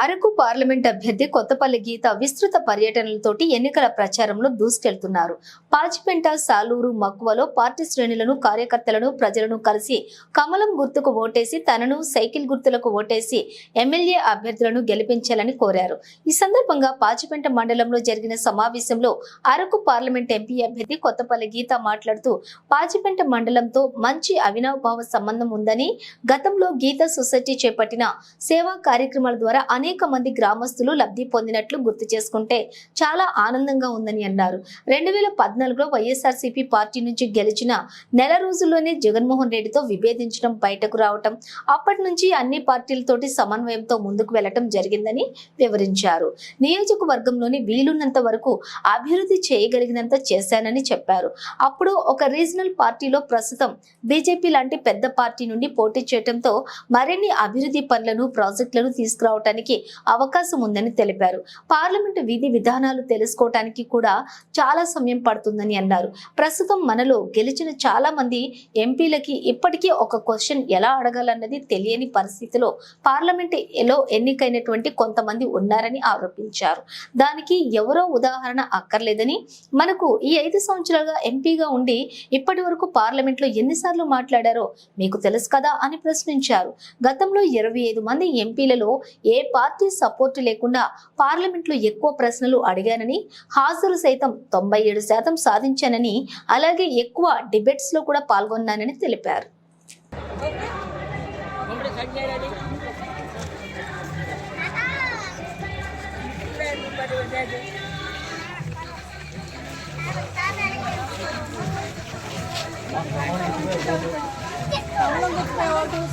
Araku parliament అభ్యర్థి కొత్తపల్లి గీత విస్తృత పర్యటనలతోటి ఎన్నికల ప్రచారంలో దూసుకెళ్తున్నారు. పాచిపెంట సాలూరు మక్కువలో పార్టీ శ్రేణులను కార్యకర్తలను ప్రజలను కలిసి కమలం గుర్తుకు ఓటేసి తనను సైకిల్ గుర్తులకు ఓటేసి ఎమ్మెల్యే అభ్యర్థులను గెలిపించాలని కోరారు. ఈ సందర్భంగా పాచిపెంట మండలంలో జరిగిన సమావేశంలో అరకు పార్లమెంట్ ఎంపీ అభ్యర్థి కొత్తపల్లి గీత మాట్లాడుతూ పాచిపెంట మండలంతో మంచి అవినావభావ సంబంధం ఉందని గతంలో గీత సొసైటీ చేపట్టిన సేవా కార్యక్రమాల ద్వారా అనేక మంది గ్రామస్తులు లబ్ధి పొందినట్లు గుర్తు చేసుకుంటే చాలా ఆనందంగా ఉందని అన్నారు. రెండు వేల పద్నాలుగులో వైఎస్ఆర్సీపీ పార్టీ నుంచి గెలిచిన నెల రోజుల్లోనే జగన్మోహన్ రెడ్డితో విభేదించడం బయటకు రావటం అప్పటి నుంచి అన్ని పార్టీలతోటి సమన్వయంతో ముందుకు వెళ్ళటం జరిగిందని వివరించారు. నియోజకవర్గంలోని వీలున్నంత వరకు అభివృద్ధి చేయగలిగినంత చేశానని చెప్పారు. అప్పుడు ఒక రీజనల్ పార్టీలో ప్రస్తుతం బీజేపీ లాంటి పెద్ద పార్టీ నుండి పోటీ చేయడంతో మరిన్ని అభివృద్ధి పనులను ప్రాజెక్టులను తీసుకురావటం తీసుకురావడానికి అవకాశం ఉందని తెలిపారు. పార్లమెంటు విధి విధానాలు తెలుసుకోవటానికి కూడా చాలా సమయం పడుతుందని అన్నారు. ప్రస్తుతం మనలో గెలిచిన చాలా మంది ఎంపీలకి ఇప్పటికీ ఒక క్వశ్చన్ ఎలా అడగాలన్నది తెలియని పరిస్థితిలో పార్లమెంటులో ఎన్నికైనటువంటి కొంతమంది ఉన్నారని ఆరోపించారు. దానికి ఎవరో ఉదాహరణ అక్కర్లేదని మనకు ఈ ఐదు సంవత్సరాలుగా ఎంపీగా ఉండి ఇప్పటి వరకు పార్లమెంట్లో ఎన్నిసార్లు మాట్లాడారో మీకు తెలుసు కదా అని ప్రశ్నించారు. గతంలో ఇరవై ఐదు మంది ఎంపీలలో ఏ పార్టీ సపోర్టు లేకుండా పార్లమెంట్లో ఎక్కువ ప్రశ్నలు అడిగానని హాజరు సైతం తొంభై ఏడు శాతం సాధించానని అలాగే ఎక్కువ డిబేట్స్లో కూడా పాల్గొన్నానని తెలిపారు.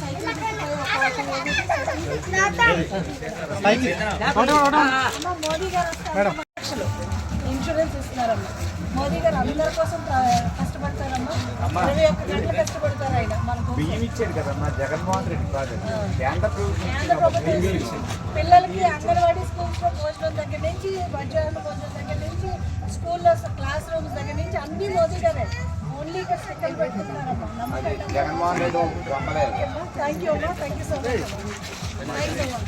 సైకిల్ ఇన్సూరెన్స్ ఇస్తున్నారమ్మా మోదీ గారు అందరి కోసం కష్టపడతారమ్మా ఇరవై ఒక్క గంటలు కష్టపడతారు ఆయన మనకు బియ్యం ఇచ్చాడు కదమ్మా జగన్మోహన్ రెడ్డి ప్రాజెక్ట్ కేంద్ర ప్రభుత్వం పిల్లలకి అంగన్వాడీ స్కూల్స్లో భోజనం దగ్గర నుంచి మధ్యాహ్నం భోజనం దగ్గర నుంచి స్కూల్లో క్లాస్ రూమ్స్ దగ్గర నుంచి అన్ని మోదీ గారే ఓన్లీ ఇక్కడ స్టిక్కర్లు పెట్టుకున్నారమ్మా నమ్మకం జగన్మోహన్ రెడ్డి రమ్మలేదు థ్యాంక్ యూ అమ్మా thank you so much thanks అమ్మా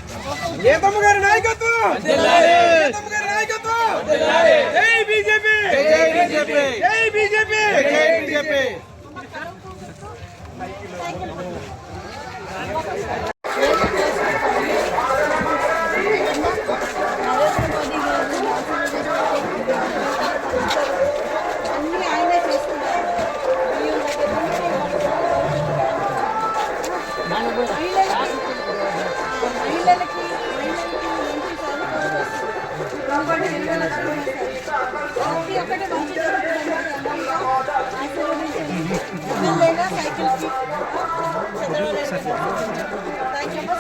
నేతమ్మ గారి నాయకత్వం నేతమ్మ గారి నాయకత్వం జై బీజేపీ జై బీజేపీ జై బీజేపీ జై బీజేపీ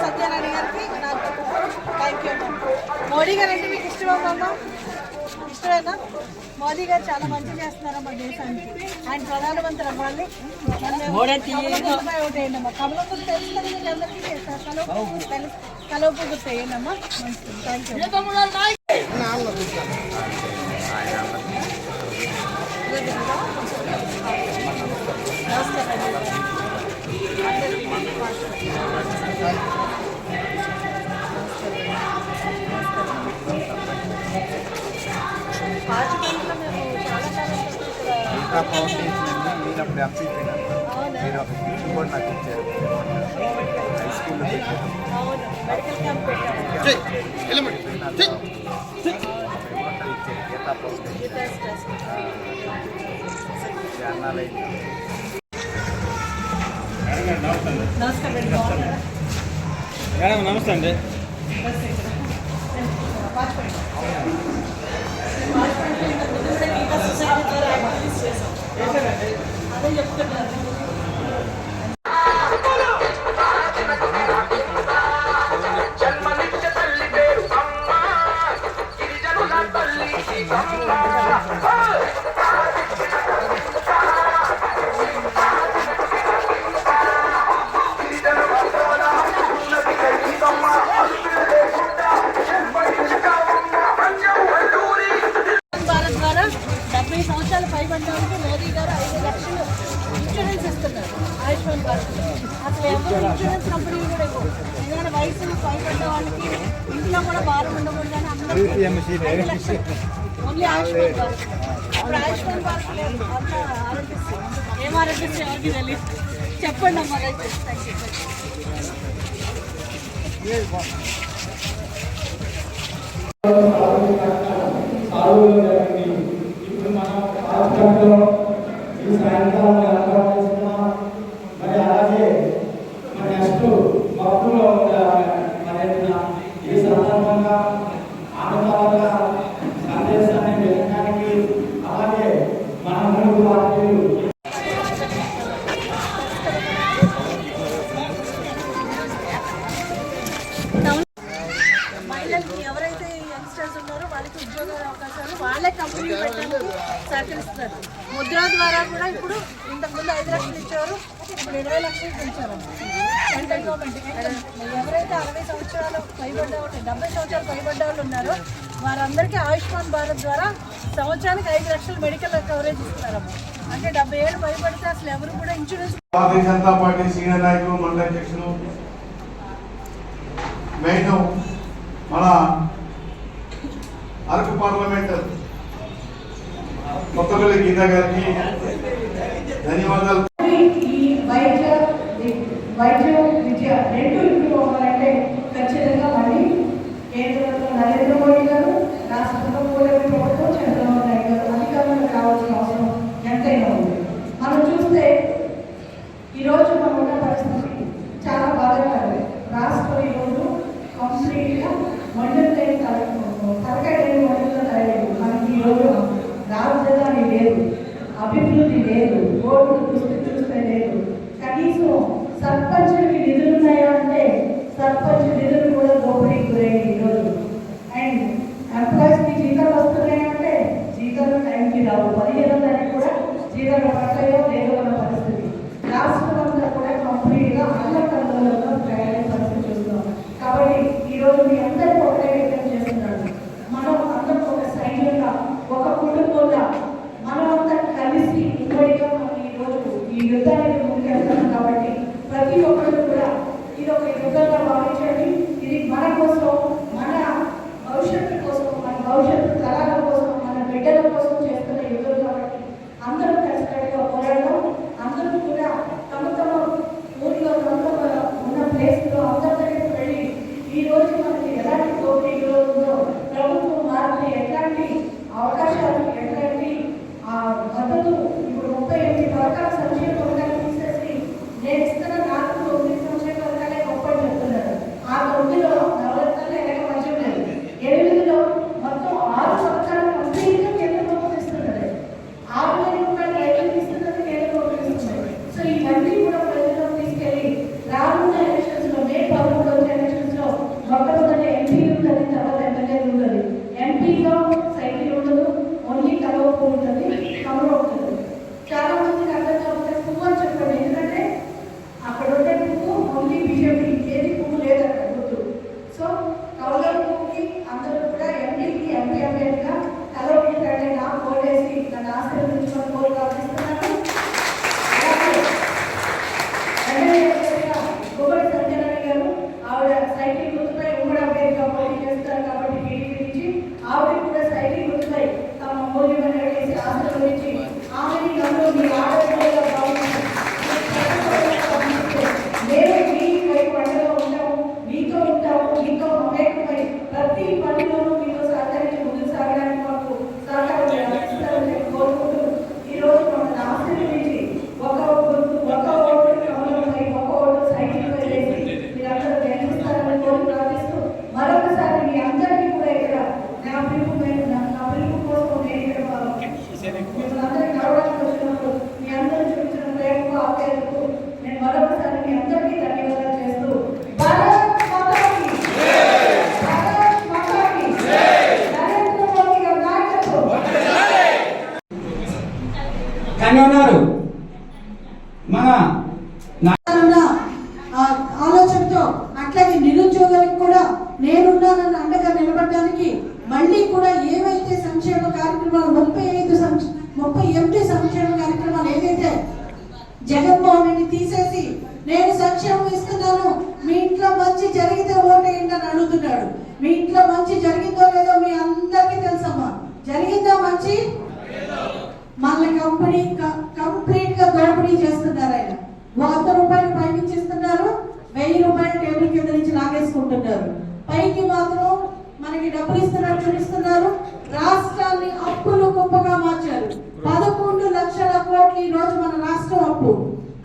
సత్యనారాయణ గారికి నాకు థ్యాంక్ యూ మోడీ గారు అంటే మీకు ఇష్టమా అమ్మ ఇష్టమేనా మోదీ గారు చాలా మంచి చేస్తున్నారమ్మా దేశానికి ఆయన ప్రధానమంత్రి అవ్వాలి ఒకటేయండి అమ్మా కమలం గుర్తు తెలుసు అందరికీ తెలుసు కలవపు గుర్తు వేయండి అమ్మా మంచిది థ్యాంక్ యూ ఇంకా ఫౌండేషన్ అండి నేను అప్పుడు ఎంపీ మీరు ఒక గిఫ్ట్ కూడా నాకు ఇచ్చారు. మేడం నమస్తే అండి అదే చెప్తున్నారు ఫైవ్ హండ్రెడ్కి మోదీ గారు ఐదు లక్షలు ఇన్సూరెన్స్ ఇస్తున్నారు. ఆయుష్మాన్ భారత్ అసలు ఎవరు ఇన్సూరెన్స్ కంపెనీలు కూడా ఇవ్వరు. ఎందుకంటే వయసు హండ్రెడ్ వాళ్ళకి ఇంట్లో కూడా భారం ఉండకూడదు అని అందరూ ఓన్లీ ఆయుష్మాన్ భారత్. ఇప్పుడు ఆయుష్మాన్ భారత్ లేదు. అంత ఆరోగ్యశ్రీ. ఏం ఎవరికి తెలియదు చెప్పండి అమ్మా థ్యాంక్ యూ ఆవిష్కరణలో ఈ సాయంకాలం ఎలా వాళ్ళు ఉన్నారు. వారందరికీ ఆయుష్మాన్ భారత్ ద్వారా సంవత్సరానికి ఐదు లక్షల మెడికల్ కవరేజ్ ఇస్తున్నారు అంటే డెబ్బై ఏళ్ళు భయపడితే అసలు ఎవరు కూడా insurance Bharatiya Janata party senior నాయకులు మండల అధ్యక్షులు. మెయిన్ మన అరకు పార్లమెంట్ కొత్తపల్లి గీత గారికి ధన్యవాదాలు. వైద్య వైద్య 有缘分 మన ఆలోచనతో అట్లాగే నిరుద్యోగులకు కూడా నేనున్నానన్న అండగా నిలబడడానికి మళ్ళీ కూడా ఏవైతే సంక్షేమ కార్యక్రమాలు ముప్పై ఐదు ముప్పై ఎనిమిది సంక్షేమ కార్యక్రమాలు ఏదైతే జగన్మోహన్ రెడ్డి తీసేసి నేను సంక్షేమం ఇస్తున్నాను మీ ఇంట్లో మంచి జరిగితే ఓటేయండి ఏంటని అడుగుతున్నాడు. మీ ఇంట్లో మంచి జరిగిందో లేదో మీ అందరికీ తెలుసమ్మా. జరిగిందా మంచి? మన కంపెనీ కంప్లీట్గా దోపిడీ చేస్తున్నారు ఆయన. వంద రూపాయలు పైకి ఇస్తున్నారు వెయ్యి రూపాయలు టేబుల్ కింద నుంచి లాగేసుకుంటున్నారు. పైకి మాత్రం మనకి డబ్బులు ఇస్తున్నట్టు చూపిస్తున్నారు. రాష్ట్రాన్ని అప్పులు గొప్పగా మార్చారు. పదకొండు లక్షల కోట్లు ఈ రోజు మన రాష్ట్రం అప్పు.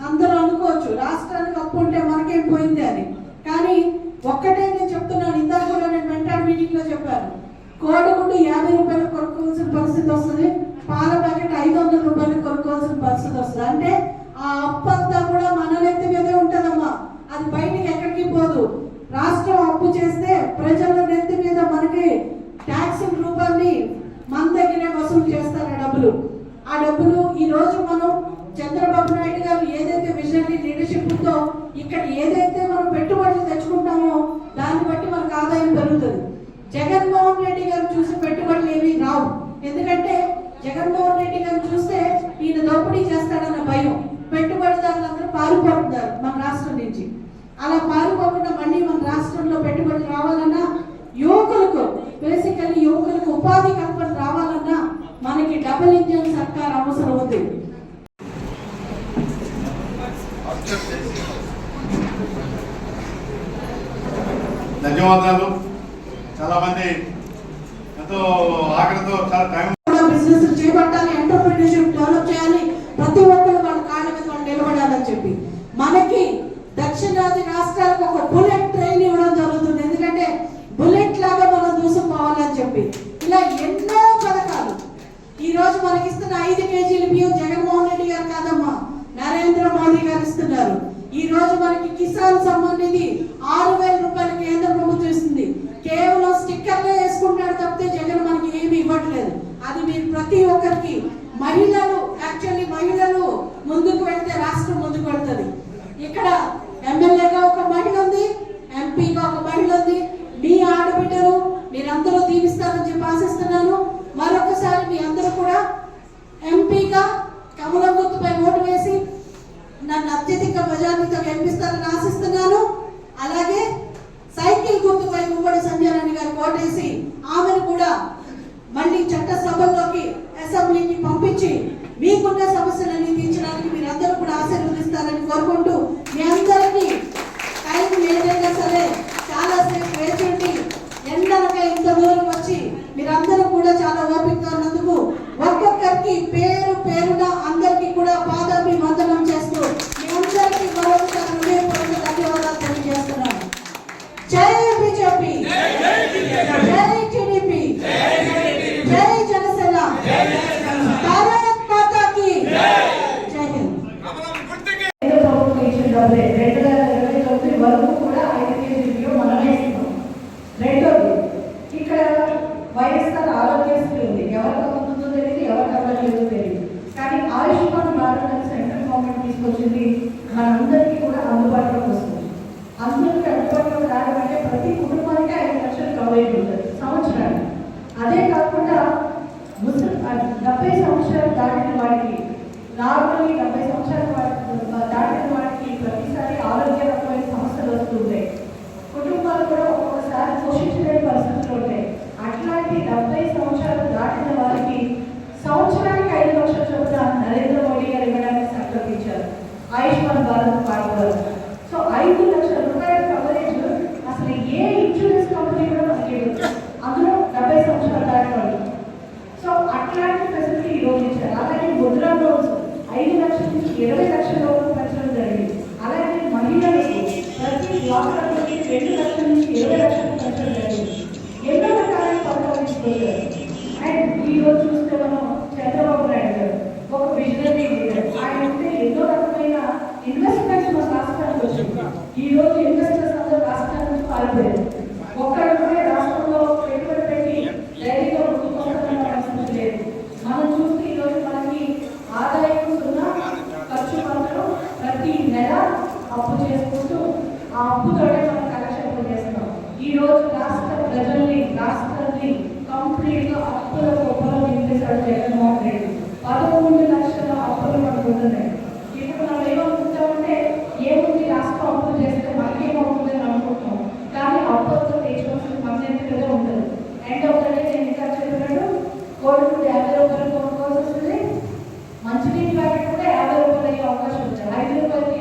అందరూ అనుకోవచ్చు రాష్ట్రానికి అప్పు ఉంటే మనకేం పోయింది అని. కానీ ఒక్కటే నేను చెప్తున్నాను ఇందాక కూడా నేను మెంటాడ్ మీటింగ్లో చెప్పాను. కోడిగుడ్డు యాభై రూపాయలు కొనుక్కోవాల్సిన పరిస్థితి వస్తుంది. పాల ప్యాకెట్ ఐదు వందల రూపాయలు కొనుక్కోవాల్సిన పరిస్థితి వస్తుంది. అంటే ఆ అప్పు అంతా కూడా మన నెత్తి మీదే ఉంటదమ్మా. అది బయటికి ఎక్కడికి పోదు. రాష్ట్రం అప్పు చేస్తే ప్రజల నెత్తి మీద మనకి ట్యాక్స్ రూపాన్ని మన దగ్గరే వసూలు చేస్తారు డబ్బులు. ఆ డబ్బులు ఈ రోజు మనం చంద్రబాబు నాయుడు గారు ఏదైతే విజనరీ లీడర్షిప్ ఉందో ఇక్కడ ఏదైతే మనం పెట్టుబడులు తెచ్చుకుంటామో దాన్ని బట్టి మనకు ఆదాయం పెరుగుతుంది. జగన్మోహన్ రెడ్డి గారు చూసి పెట్టుబడులు ఏమీ రావు. ఎందుకంటే జగన్మోహన్ రెడ్డి గారు చూస్తే ఈయన దోపిడీ చేస్తాడన్న భయం పెట్టుబడిదారులందరూ పారిపోతున్నారు మన రాష్ట్రం నుంచి. అలా పారిపోకుండా మళ్ళీ మన రాష్ట్రంలో పెట్టుబడులు రావాలన్నా యువకులకు బేసికల్లీ యువకులకు ఉపాధి కల్పన రావాలన్నా మనకి డబుల్ ఇంజన్ సర్కార్ అవసరం ఉంది. ధన్యవాదాలు. చాలా మంది ఎంతో ఆకలితో చాలా టైం కూడా ఎంటర్ప్రినర్షిప్ డెవలప్ చేయాలి. ప్రతి ఒక్కరు వాళ్ళ కాళ్ళ మీద వాళ్ళు నిలబడాలని చెప్పి. మనకి దక్షిణాది రాష్ట్రాలకు ఒక బుల్లెట్ ట్రైన్ ఇవ్వడం జరుగుతుంది. ఎందుకంటే బుల్లెట్ లాగా మనం దూసుకుపోవాలని చెప్పి. ఇలా ఎన్నో పథకాలు. ఈ రోజు మనకి ఇస్తున్న ఐదు కేజీల బియ్యం జగన్మోహన్ రెడ్డి గారు కాదమ్మా నరేంద్ర మోదీ గారు ఇస్తున్నారు. ఈ రోజు మనకి కిసాన్ సమ్మాన్ నిధి ఆరు వేల రూపాయలు కేంద్ర ప్రభుత్వం ఇస్తుంది. కేవలం స్టిక్కర్లే వేసుకుంటాడు తప్పితే జగన్ మనకి ఏమి అది మీరు ప్రతి ఒక్కరికి మహిళలు యాక్చువల్లీ మహిళలు ముందుకు వెళ్తే రాష్ట్రం ముందుకు వెళ్తుంది. ఇక్కడ ఎమ్మెల్యేగా ఒక మహిళ ఉంది ఎంపీగా ఒక మహిళ ఉంది. మీ ఆడబిడ్డలు మీరందరూ దీవిస్తారని చెప్పి ఆశిస్తున్నాను. మరొకసారి మీ అందరూ కూడా ఎంపీగా కమలం గుర్తుపై ఓటు వేసి నన్ను అత్యధిక మెజార్టీతో గెలిపిస్తారని ఆశిస్తున్నాను. అలాగే సైకిల్ గుర్తుపై ఉమ్మడి సంజయరాణి గారు ఓటేసి ఆమెను కూడా మళ్ళీ చట్టసభలోకి అసెంబ్లీకి పంపించి మీకున్న సమస్యలన్నీ తీర్చడానికి మీరందరూ కూడా ఆశీర్వదిస్తారని కోరుకుంటూ మీ అందరికీ టైం ఏదైనా సరే చాలా సేపు వేచి ఉండి ఎండలక ఇంత దూరం వచ్చి మీరందరూ కూడా చాలా ఓపికగా ఉన్నందుకు ఒక్కొక్కరికి పేరు పేరున అందరికీ కూడా పాదాభి వందనం చేస్తూ మీ అందరికీ మరొకసారి హృదయపూర్వక ధన్యవాదాలు తెలియజేస్తున్నాను జై బీజేపీ జై టీడీపీ జై జనసేన భారత్ మాతాకి జై హింద్ కేంద్ర ప్రభుత్వం ఇచ్చిన డబ్బులే రెండు వేల ఇరవై తొమ్మిది వరకు కూడా ఐదు కేజీ బియ్యం మనమే ఇస్తున్నాం రెండోది ఇక్కడ వైఎస్ఆర్ ఆరోగ్యశ్రీ ఉంది. ఎవరికి అందుతుందో తెలియదు ఎవరికి అవ్వట్లేదో తెలియదు కానీ ఆయుష్మాన్ భారత్ అని సెంట్రల్ గవర్నమెంట్ తీసుకొచ్చింది మనందరికీ కూడా అందుబాటులోకి వస్తుంది. అందరికీ అందుబాటులోకి రావాలంటే ప్రతి కుటుంబానికి ఐదు లక్షలు కవరేజ్ ఉంటుంది సంవత్సరానికి. అదే కాకుండా ముసలి డెబ్బై సంవత్సరాలు దాటిన వాడికి నార్మల్లీ డెబ్బై సంవత్సరాలు గోల్డ్ యాభై రూపాయలు కొనుక్కోవాల్సి వస్తుంది. మంచినీటి ప్యాకెట్ కూడా యాభై రూపాయలు అయ్యే అవకాశం ఉంది. ఐదు రూపాయలు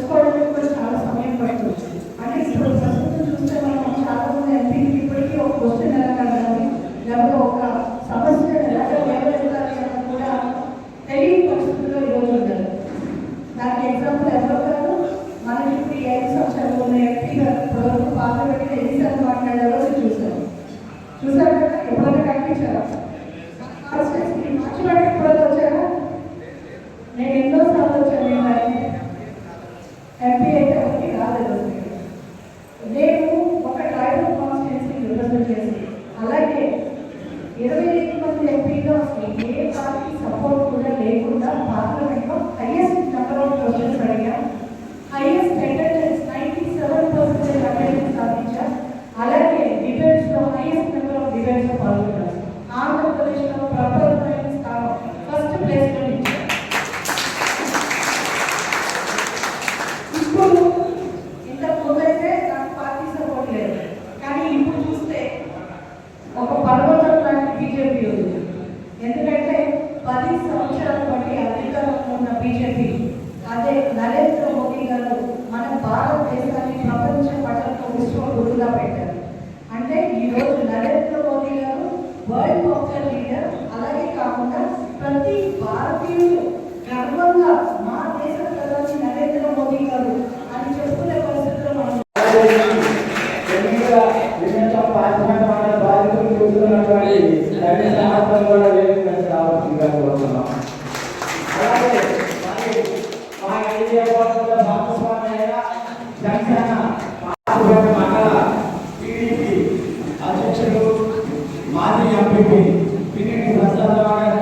support టీడీపీ అధ్యక్షుడు మాజీ ఎంపీపీ పిన్నెట్టి దత్తారావు గారి